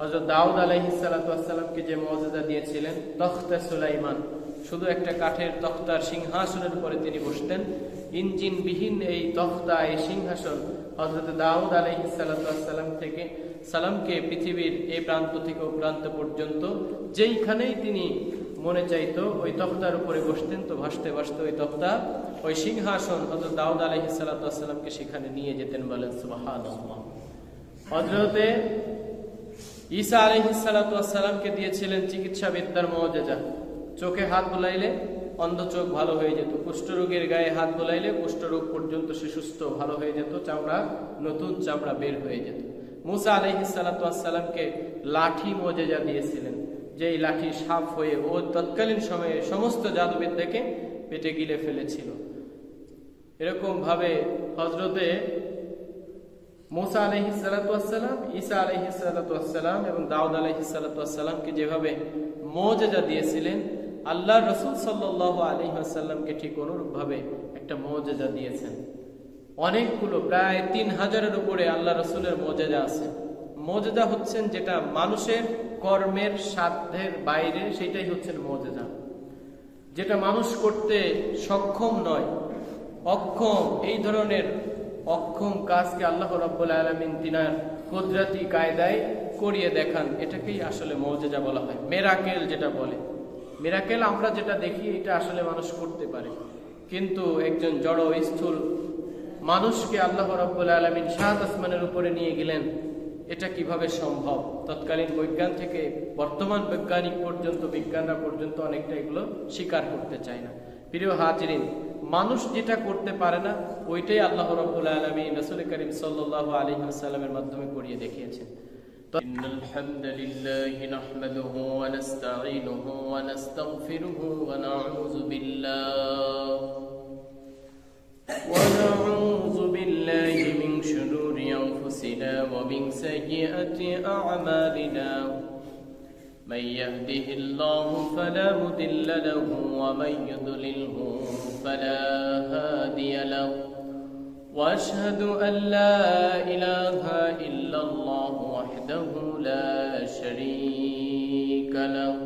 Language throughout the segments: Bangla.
হজরত দাউদ আলাইহিসালামকে যে মর্যাদা দিয়েছিলেন, তখতে সুলাইমান। শুধু একটা কাঠের তক্তার সিংহাসনের উপরে তিনি বসতেন। ইঞ্জিন বিহীন এই তখতা, এই সিংহাসন হজরত দাউদ আলাইহিসালাম থেকে সালামকে পৃথিবীর এই প্রান্ত থেকে ও প্রান্ত পর্যন্ত যেইখানেই তিনি মনে চাইতো ওই তখতার উপরে বসতেন, তো ভাসতে ভাসতে ওই তখতা, ওই সিংহাসন হজরত দাউদ আলাইহিসালামকে সেখানে নিয়ে যেতেন বলেন সুবাহান হজরতে ঈসা আলহিসালামকে দিয়েছিলেন চিকিৎসা বিদ্যার মজেজা চোখে হাত বোলাইলে অন্ধ চোখ ভালো হয়ে যেত। কুষ্ঠরোগের গায়ে হাত বোলাইলে কুষ্ঠরোগ পর্যন্ত সে সুস্থ ভালো হয়ে যেত, চামড়া, নতুন চামড়া বের হয়ে যেত। মুসা আলহিসালামকে লাঠি মজেজা দিয়েছিলেন যে এই লাঠি সাপ হয়ে ও তৎকালীন সময়ে সমস্ত জাদুবিদ্যাকে পেটে গিলে ফেলেছিল। এরকম ভাবে হজরতে মোসা আলহি সালাতাম ঈসা আলহি সালাতাম এবং দাউদ আলহি সালাতামকে যেভাবে মৌজেজা দিয়েছিলেন আল্লাহ রসুল সাল্লাহ আলহি আসাল্লামকে ঠিক অনুরূপ ভাবে একটা মৌজেজা দিয়েছেন। অনেকগুলো, প্রায় তিন হাজারের উপরে আল্লাহ রসুলের মৌজেজা আছে। মৌজেজা হচ্ছেন যেটা মানুষের কর্মের সাধ্যের বাইরে, সেটাই হচ্ছেন মৌজেজা। যেটা মানুষ করতে সক্ষম নয়, অক্ষম, এই ধরনের অক্ষম কাজকে আল্লাহ রব্বুল আলমিন তিনার কুদরাতি কায়দায় করিয়ে দেখান। এটাকেই আসলে মৌজেজা বলা হয়। মেরাকেল যেটা বলে। মেরাকেল আমরা যেটা দেখি, এটা আসলে মানুষ করতে পারে। কিন্তু একজন জড় স্থূল মানুষকে আল্লাহ রব্বুল আলমিন সাত আসমানের উপরে নিয়ে গেলেন, এটা কীভাবে সম্ভব? তৎকালীন বৈজ্ঞান থেকে, বর্তমান বৈজ্ঞানিক পর্যন্ত, বিজ্ঞানরা পর্যন্ত অনেকটা এগুলো স্বীকার করতে চায় না। প্রিয় হাজরিন মানুষ যেটা করতে পারে না ওইটাই আল্লাহ রব্বুল আলমী রসুল করিম সাল্লাহ আলী সাল্লামের মাধ্যমে করিয়ে দেখিয়েছেন إن الحمد لله نحمده ونستعينه ونستغفره ونعوذ بالله ونعوذ بالله من شرور أنفسنا ومن سيئات أعمالنا من يهده الله فلا مضل له ومن يضلله فلا هادي له. وأشهد أن لا إله إلا الله وحده لا شريك له.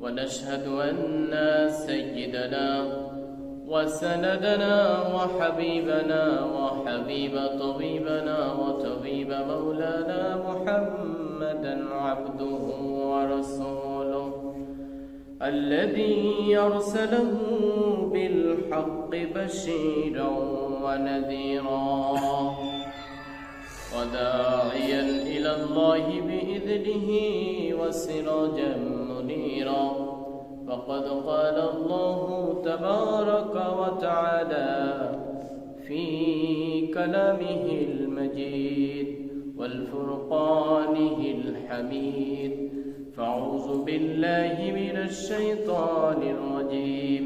ونشهد أن سيدنا وسندنا وحبيبنا وحبيب طبيبنا وطبيب مولانا محمدا عبده ورسوله الذي أرسله بالحق بشيرا ونذيرا وداعيا إلى الله بإذنه وسراجا منيرا فقد قال الله تبارك وتعالى في كلامه المجيد والفرقانه الحميد فاعوذ بالله من الشيطان الرجيم.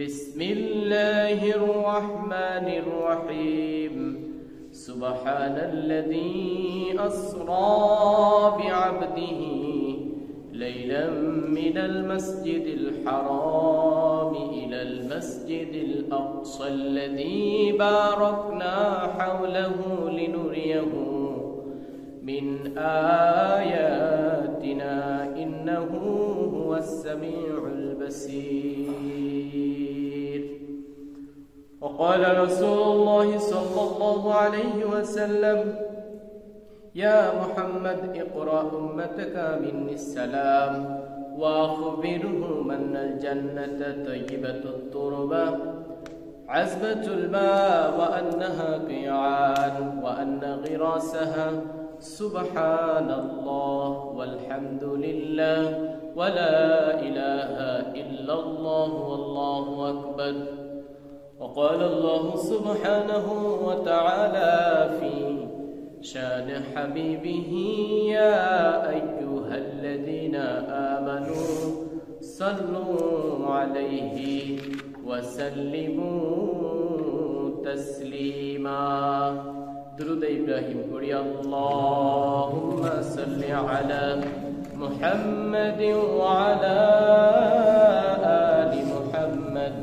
بسم الله الرحمن الرحيم. سبحان الذي أسرى بعبده ليلا من المسجد الحرام إلى المسجد الأقصى الذي باركنا حوله لنريه من آياتنا إنه هو السميع البصير. وقال رسول الله صلى الله عليه وسلم يا محمد اقرأ أمتك مني السلام وأخبرهم أن الجنة طيبة التربة عزبة الماء وأنها قيعان وأن غراسها سبحان الله والحمد لله ولا إله إلا الله والله أكبر. وقال الله سبحانه وتعالى في شأن حبيبه يا أيها الذين آمنوا صلوا عليه وسلموا تسليما. درود إبراهيم قل اللهم صل على محمد وعلى آل محمد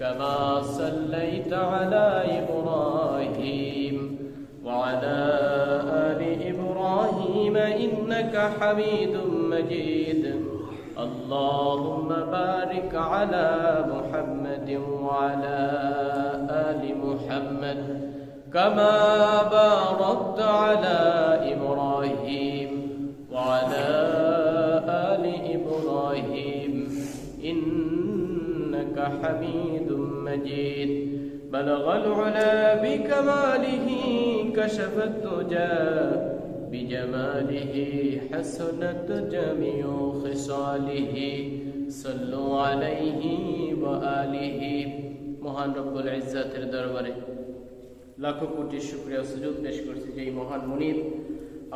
كما صليت على إبراهيم وعلى آل إبراهيم إنك حميد مجيد. اللهم بارك على محمد وعلى آل محمد كما باركت على إبراهيم وعلى آل إبراهيم إنك حميد مجيد بلغ العلا بكماله كشف الدجى بجماله حسنت جميع خصاله صلوا عليه وآله মহান রব্বুল ইজ্জাতের দরবারে লাখো কোটি শুক্রিয়া সুযোগ পেশ করছি যে এই মহান মুনিব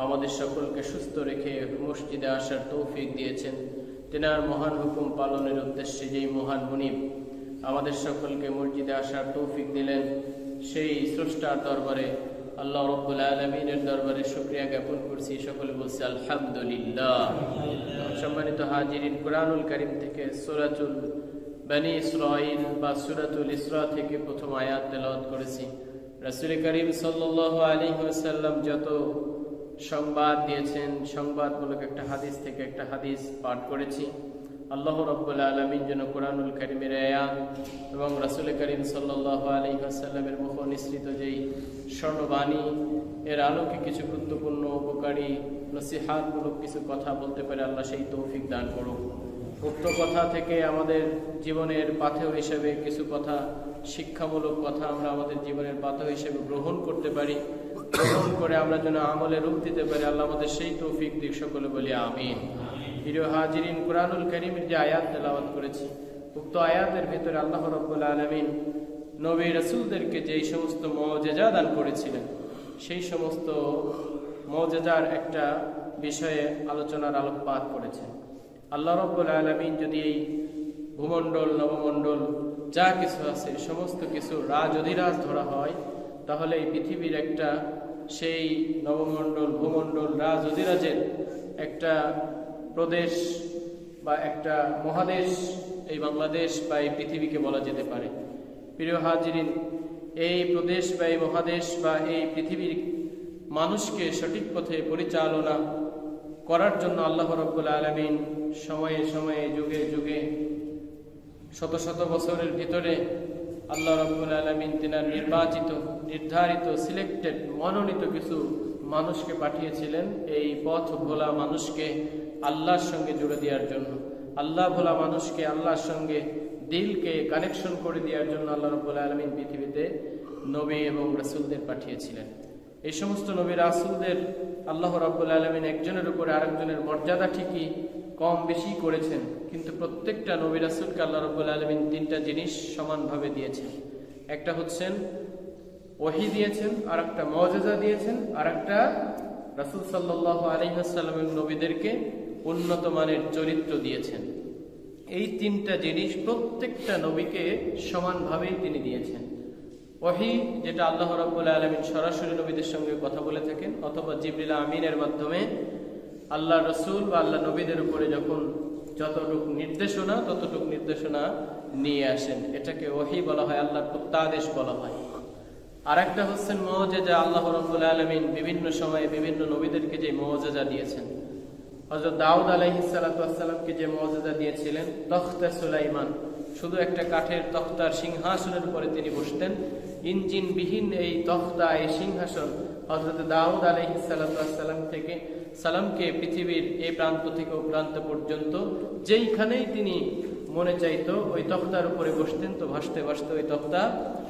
আমাদের সকলকে সুস্থ রেখে মসজিদে আসার তৌফিক দিয়েছেন। তেনার মহান হুকুম পালনের উদ্দেশ্যে যেই মহান মুনিব আমাদের সকলকে মসজিদে আসার তৌফিক দিলেন, সেই স্রষ্টার দরবারে, আল্লাহ রব্বুল আলমিনের দরবারে শুক্রিয়া জ্ঞাপন করছি। সকলে বলছি, আলহামদুলিল্লাহ। সম্মানিত হাজিরিন, কোরআনুল করিম থেকে সুরাতুল বানি ইসরাইল বা সুরাতুল ইসরা থেকে প্রথম আয়াত তেলাওয়াত করেছি। রাসূল করিম আলাইহি ওয়াসাল্লাম যত সংবাদ দিয়েছেন, সংবাদমূলক একটা হাদিস থেকে একটা হাদিস পাঠ করেছি। আল্লাহ রব্বুল আলমিন যেন কোরআনুল করিমের আয়াত এবং রাসুল করিম সাল্লাহ আলী আসাল্লামের মুখ নিঃসৃত যেই স্বর্ণবাণী, এর আলোকে কিছু গুরুত্বপূর্ণ, উপকারী, নসিহাতমূলক কিছু কথা বলতে পারে আল্লাহ সেই তৌফিক দান করুক। উক্ত কথা থেকে আমাদের জীবনের পাথেয় হিসেবে কিছু কথা, শিক্ষামূলক কথা আমরা আমাদের জীবনের পাথেয় হিসেবে গ্রহণ করতে পারি। গ্রহণ করে আমরা যেন আমলে রূপ দিতে পারি। আল্লাহ আমাদের সেই তৌফিক দিক সকলে বলি আমিন। প্রিয় হাজিরিন, কোরআনুল করিমের যে আয়াত তেলাওয়াত করেছি, উক্ত আয়াতের ভিতরে আল্লাহ রব্বুল আলমিন নবী রসুলদেরকে যেই সমস্ত মজেজা দান করেছিলেন, সেই সমস্ত মজেজার একটা বিষয়ে আলোচনার আলোকপাত করেছেন। আল্লাহ রব্বুল আলমিন যদি এই ভূমণ্ডল, নবমণ্ডল যা কিছু আছে, সমস্ত কিছু রাজ অধিরাজ ধরা হয়, তাহলে এই পৃথিবীর একটা সেই নবমণ্ডল, ভূমণ্ডল, রাজ অধিরাজের একটা প্রদেশ বা একটা মহাদেশ এই বাংলাদেশ বা এই পৃথিবীকে বলা যেতে পারে। প্রিয় হাজিরিন, এই প্রদেশ বা এই মহাদেশ বা এই পৃথিবীর মানুষকে সঠিক পথে পরিচালনা করার জন্য আল্লাহ রব্বুল আলমিন সময়ে সময়ে, যুগে যুগে, শত শত বছরের ভিতরে আল্লাহ রব্বুল আলমিন তিনার নির্বাচিত, নির্ধারিত সিলেক্টেড মনোনীত কিছু মানুষকে পাঠিয়েছিলেন এই পথ ভোলা মানুষকে আল্লাহর সঙ্গে জুড়ে দেওয়ার জন্য। আল্লাহ ভোলা মানুষকে আল্লাহর সঙ্গে দিলকে কানেকশন করে দেওয়ার জন্য আল্লাহ রব্বুল আলমিন পৃথিবীতে নবী এবং রাসুলদের পাঠিয়েছিলেন। এই সমস্ত নবী রাসুলদের আল্লাহ রাব্বুল আলমিন একজনের উপরে আরেকজনের মর্যাদা ঠিকই কম বেশি করেছেন, কিন্তু প্রত্যেকটা নবী রাসুলকে আল্লাহ রব্বুল আলমিন তিনটা জিনিস সমানভাবে দিয়েছেন। একটা হচ্ছেন ওহি দিয়েছেন আর একটা মজেজা দিয়েছেন আর একটা রাসুল সাল্লাহ আলহিহাসাল্লামের নবীদেরকে উন্নত মানের চরিত্র দিয়েছেন। এই তিনটা জিনিস প্রত্যেকটা নবীকে সমানভাবেই তিনি দিয়েছেন। ওহি যেটা আল্লাহ রব্বুল আলমিন সরাসরি নবীদের সঙ্গে কথা বলে থাকেন, অথবা জিবরিল আমিনের মাধ্যমে আল্লাহ রসুল বা আল্লাহ নবীদের উপরে যখন যতটুক নির্দেশনা, ততটুক নির্দেশনা নিয়ে আসেন। এটাকে ওহি বলা হয়, আল্লাহর প্রত্যাদেশ বলা হয়। আর একটা হচ্ছেন মৌজেজা আল্লাহ রব্বুল আলমিন বিভিন্ন সময়ে বিভিন্ন নবীদেরকে যে মৌজেজা দিয়েছেন। হজরত দাউদ আলাইহিসালামকে যে মৌজেজা দিয়েছিলেন, তখতে সুলাইমান। শুধু একটা কাঠের তখতার সিংহাসনের উপরে তিনি বসতেন ইঞ্জিন বিহীন এই তখতা এই সিংহাসন হজরত দাউদ আলহিসাল্লাম থেকে, সালামকে পৃথিবীর এই প্রান্ত থেকে ও প্রান্ত পর্যন্ত যেইখানেই তিনি মনে চাইতো, ওই তখতার উপরে বসতেন, তো ভাসতে ভাসতে ওই তখতা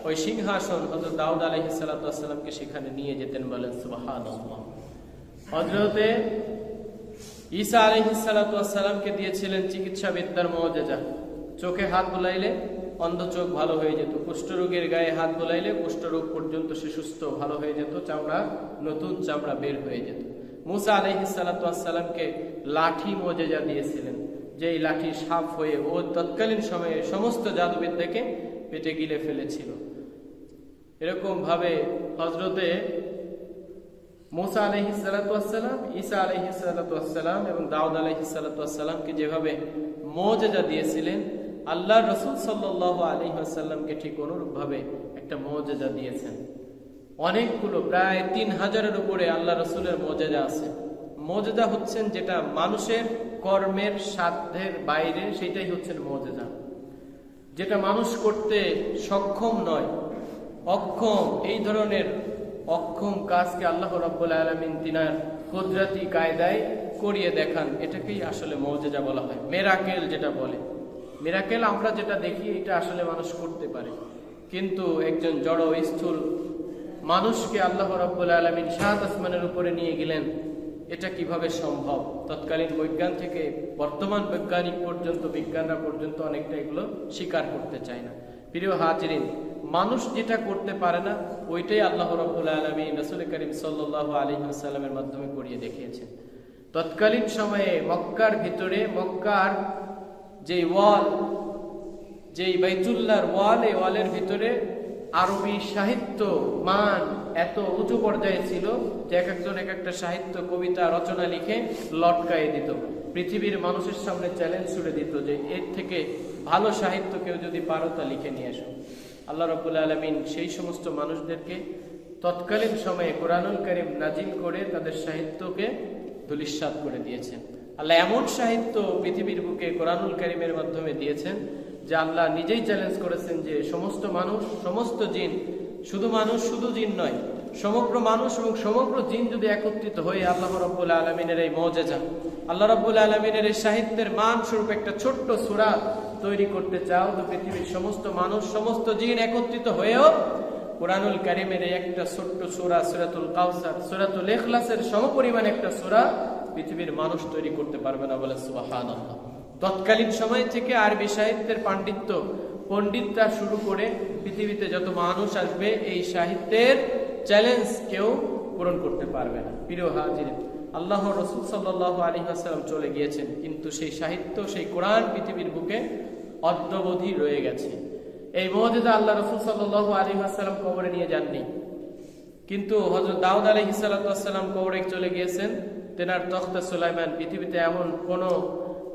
ওই সিংহাসন হজরত দাউদ আলহিসাল্লামকে সেখানে নিয়ে যেতেন বলেন সুবাহান হজরতে ঈসা আলহিসাল্লামকে দিয়েছিলেন চিকিৎসা বিদ্যার মজেজা চোখে হাত বোলাইলে অন্ধ চোখ ভালো হয়ে যেত। কুষ্ঠরোগের গায়ে হাত বোলাইলে কুষ্ঠরোগ পর্যন্ত সে সুস্থ, ভালো হয়ে যেত, চামড়া, নতুন চামড়া বের হয়ে যেত। মুসা আলহিসাল্লামকে লাঠি মজেজা দিয়েছিলেন। যে এই লাঠি সাপ হয়ে ও তৎকালীন সময়ে সমস্ত জাদুবিদ্যাকে পেটে গিলে ফেলেছিল। এরকম ভাবে হজরতে মোসা আলহি সালাতাম ঈসা আলহি সালাতাম এবং দাউদ আলহি সালাতামকে যেভাবে মজেজা দিয়েছিলেন আল্লাহ রসুল সাল্লাহ আলী আসাল্লামকে ঠিক অনুরূপ ভাবে একটা মজেজা দিয়েছেন। অনেকগুলো, প্রায় তিন হাজারের উপরে আল্লাহ রসুলের মজেজা আছে। মজেদা হচ্ছেন যেটা মানুষের কর্মের সাধ্যের বাইরে, সেটাই হচ্ছেন মজেদা যেটা মানুষ করতে সক্ষম নয়, অক্ষম, এই ধরনের অক্ষম কাজকে আল্লাহ রাব্বুল আলমিন তিনার কুদরতি কায়দায় করিয়ে দেখান। এটাকেই আসলে মজেজা বলা হয়। মেরাকেল যেটা বলে। মেরাকেল আমরা যেটা দেখি, এটা আসলে মানুষ করতে পারে। কিন্তু একজন জড় স্থূল মানুষকে আল্লাহ রাব্বুল আলমিন সাত আসমানের উপরে নিয়ে গেলেন, এটা কীভাবে সম্ভব? তৎকালীন বৈজ্ঞান থেকে বর্তমান বৈজ্ঞানিক পর্যন্ত, বিজ্ঞানরা পর্যন্ত অনেকটা এগুলো স্বীকার করতে চায় না। প্রিয় হাজরিন, মানুষ যেটা করতে পারে না, ওইটাই আল্লাহ রব্বুল আলমী রসুল করিম সাল্লাহ আলী সাল্লামের মাধ্যমে করিয়ে দেখিয়েছেন। তৎকালীন সময়ে মক্কার ভিতরে, মক্কার যে ওয়াল, যেই বাইতুল্লাহর ওয়াল, এই ওয়ালের ভিতরে আরবি সাহিত্য মান এত উঁচু পর্যায়ে ছিল যে এক একজন এক একটা সাহিত্য, কবিতা, রচনা লিখে লটকায়ে দিত। পৃথিবীর মানুষের সামনে চ্যালেঞ্জ ছুড়ে দিত যে এর থেকে ভালো সাহিত্য কেউ যদি পারো তা লিখে নিয়ে এসো। আল্লাহ রবুল আলমিন সেই সমস্ত মানুষদেরকে তৎকালীন সময়ে কোরআনুল করিম নাজিল করে তাদের সাহিত্যকে ধুলিস্বাদ করে দিয়েছেন। আল্লাহ এমন সাহিত্য পৃথিবীর বুকে কোরআনুল করিমের মাধ্যমে দিয়েছেন যে আল্লাহ নিজেই চ্যালেঞ্জ করেছেন যে সমস্ত মানুষ, সমস্ত জিন, শুধু মানুষ, শুধু জিন নয়, সমগ্র মানুষ এবং সমগ্র জিন যদি একত্রিত হয়ে আল্লাহ রব্বুল আলমিনের এই মজেজা আল্লাহ রব্বুল আলমিনের এই সাহিত্যের মান স্বরূপ একটা ছোট্ট সুরা তৈরি করতে চাও, তো পৃথিবীর সমস্ত মানুষ, সমস্ত জিন একত্রিত হয়েও কোরআনুল কারিমের একটা ছোট্ট সুরা সুরাতুল কাউসার সুরাতুল এখলাসের সমপরিমাণ একটা সুরা পৃথিবীর মানুষ তৈরি করতে পারবে না বলে সুবাহান তৎকালীন সময় থেকে আরবি সাহিত্যের পাণ্ডিত্য, পণ্ডিতরা শুরু করে পৃথিবীতে যত মানুষ আসবে, এই সাহিত্যের চ্যালেঞ্জ কেউ পূরণ করতে পারবে না। প্রিয় হাজির আল্লাহ রসুল সাল্লাহ আলী আসসালাম চলে গিয়েছেন, কিন্তু সেই সাহিত্য, সেই কোরআন পৃথিবীর বুকে অদ্যবধি রয়ে গেছে। এই মহজেদা আল্লাহ রসুল সাল্লাহ আলী আসসালাম কবরে নিয়ে যাননি। কিন্তু হজরত দাউদ আলী হিসালাতাম কবরে চলে গিয়েছেন তেনার তখতা সুলাইমান, পৃথিবীতে এমন কোন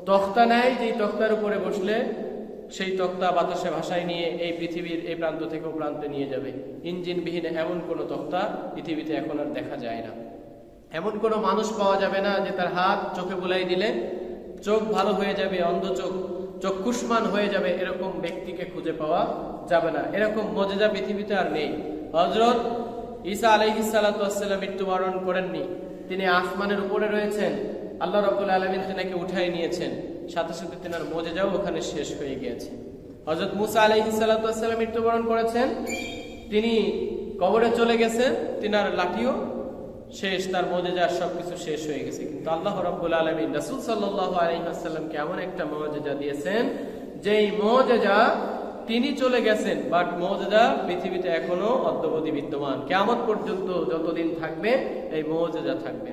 তখতা নাই যেই তখতার উপরে বসলে সেই তক্তা বাতাসে ভাষায় নিয়ে এই পৃথিবীর এই প্রান্ত থেকে ও প্রান্তে নিয়ে যাবে। ইঞ্জিনবিহীন এমন কোনো তক্তা পৃথিবীতে এখন আর দেখা যায় না। এমন কোনো মানুষ পাওয়া যাবে না যে তার হাত চোখে বুলাই দিলে চোখ ভালো হয়ে যাবে, অন্ধ চোখ, চক্ষুষ্মান হয়ে যাবে, এরকম ব্যক্তিকে খুঁজে পাওয়া যাবে না। এরকম মজেজা পৃথিবীতে আর নেই। হজরত ঈসা আলহিসাল্লাম মৃত্যুবরণ করেননি। তিনি আসমানের উপরে রয়েছেন। আল্লাহ রবুল আলমিন তেনাকে উঠাই নিয়েছেন। সাথে সাথে তেনার মজেজাও ওখানে শেষ হয়ে গিয়েছে। হজরত মুসা আলহিসাল্লাম মৃত্যুবরণ করেছেন। তিনি কবরে চলে গেছেন তিনার লাঠিও শেষ, তার মজেজা সবকিছু শেষ হয়ে গেছে। কিন্তু আল্লাহ রব্বুল আলমিন রাসুল সাল্লাহ আলহিহাসাল্লামকে এমন একটা মজেজা দিয়েছেন, যেই মজেজা তিনি চলে গেছেন বাট মৌজেদা পৃথিবীতে এখনও অদ্যবধি বিদ্যমান। কেমন পর্যন্ত যতদিন থাকবে, এই মৌজেদা থাকবে।